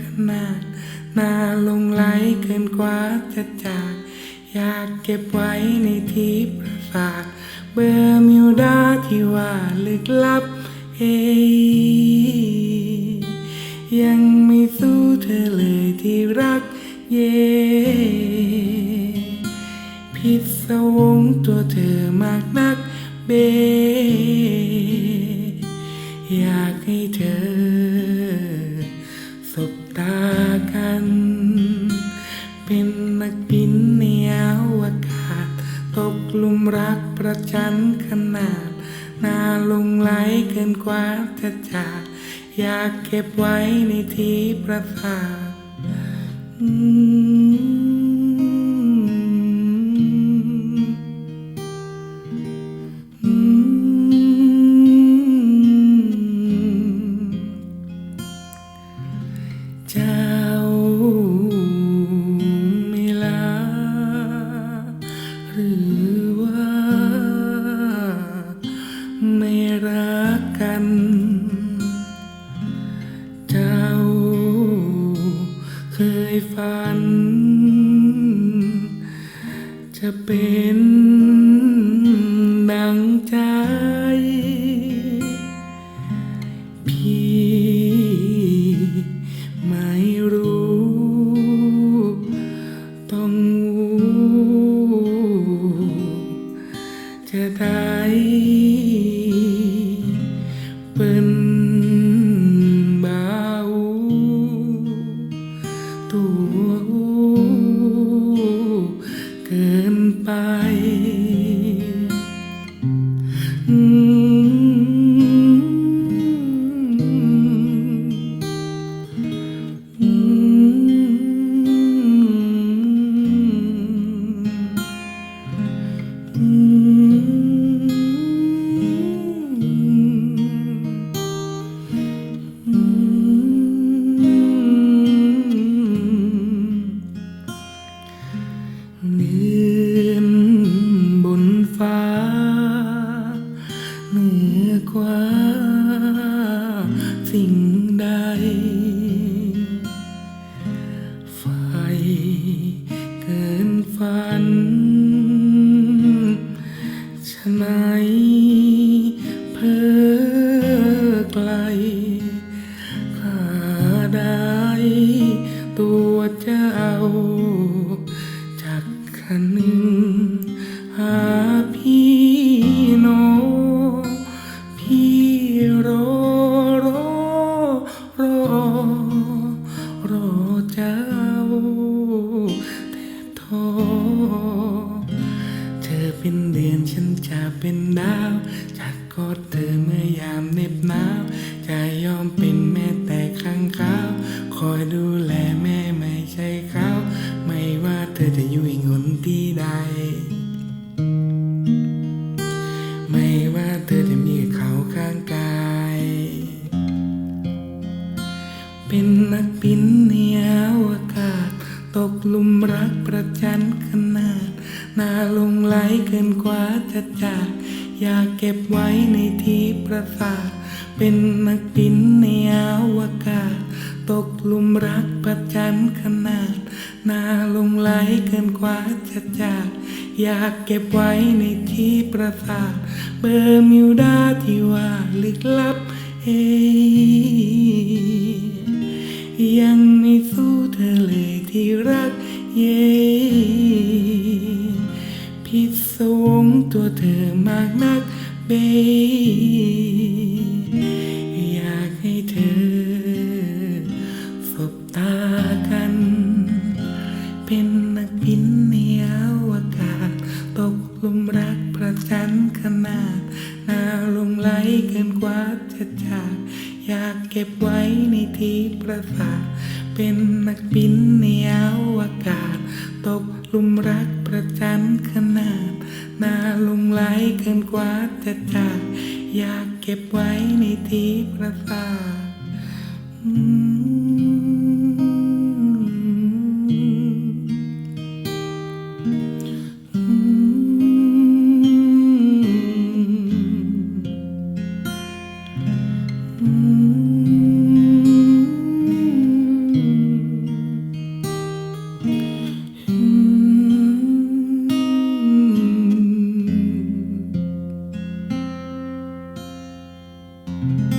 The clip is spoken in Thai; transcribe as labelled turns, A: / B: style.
A: ขนาดน่าลงไหลเกินกว่าจะจาก อยากเก็บไว้ในที่ประสาทเบอร์มิวดาที่ว่าลึกลับเอยยังไม่สู้เธอเลยที่รักเย่พิศวงตัวเธอมากนักเบ นักบินในอวกาศ ตกหลุมรักประจันขนาดน่าลงไหลเกินกว่าจะจาก อยากเก็บไว้ในที่ประสาทอื กกันเจ้าเคยฝัน จะเป็น ไป เหนือกว่าสิ่งใด ไฟเกินฝันฉะไหนเพ้อไกลข้าได้ตัวเจ้าจากคันนึ่าวจัดกอดเธอเมื่อยามเหน็บหนาวจะยอมเป็นแม่แต่ข้างขาวคอยดูแลแม่ไม่ใช่เขาไม่ว่าเธอจะอยู่อีกหนที่ใด ไม่ว่าเธอจะมีเขาข้างกาย เป็นนักบินในอวกาศตกหลุมรักประจันขนาดน่าลงไหลเกินกว่าจะจาก อยากเก็บไว้ในที่ประสาท เป็นนักบินในอวกาศ ตกลุมรักประจันขนาด นาลงไหลเกินกว่าจะจาก อยากเก็บไว้ในที่ประสาท เบอร์มิวดาที่ว่าลึกลับ เอยยังไม่สู้เธอเลยที่รัก เย่ ตัวเธอมากนักเบอยากให้เธอสบตากัน เป็นนักบินในอวกาศ ตกลุมรักประจันขนาดน่าลงไหลเกินกว่าจะจากอยากเก็บไว้ในที่ประสาทเป็นนักบินในอวกาศ ตกลุมรัก ลงไหลเกินกว่าจะจากอยากเก็บไว้ในที่ประสาท Thank you.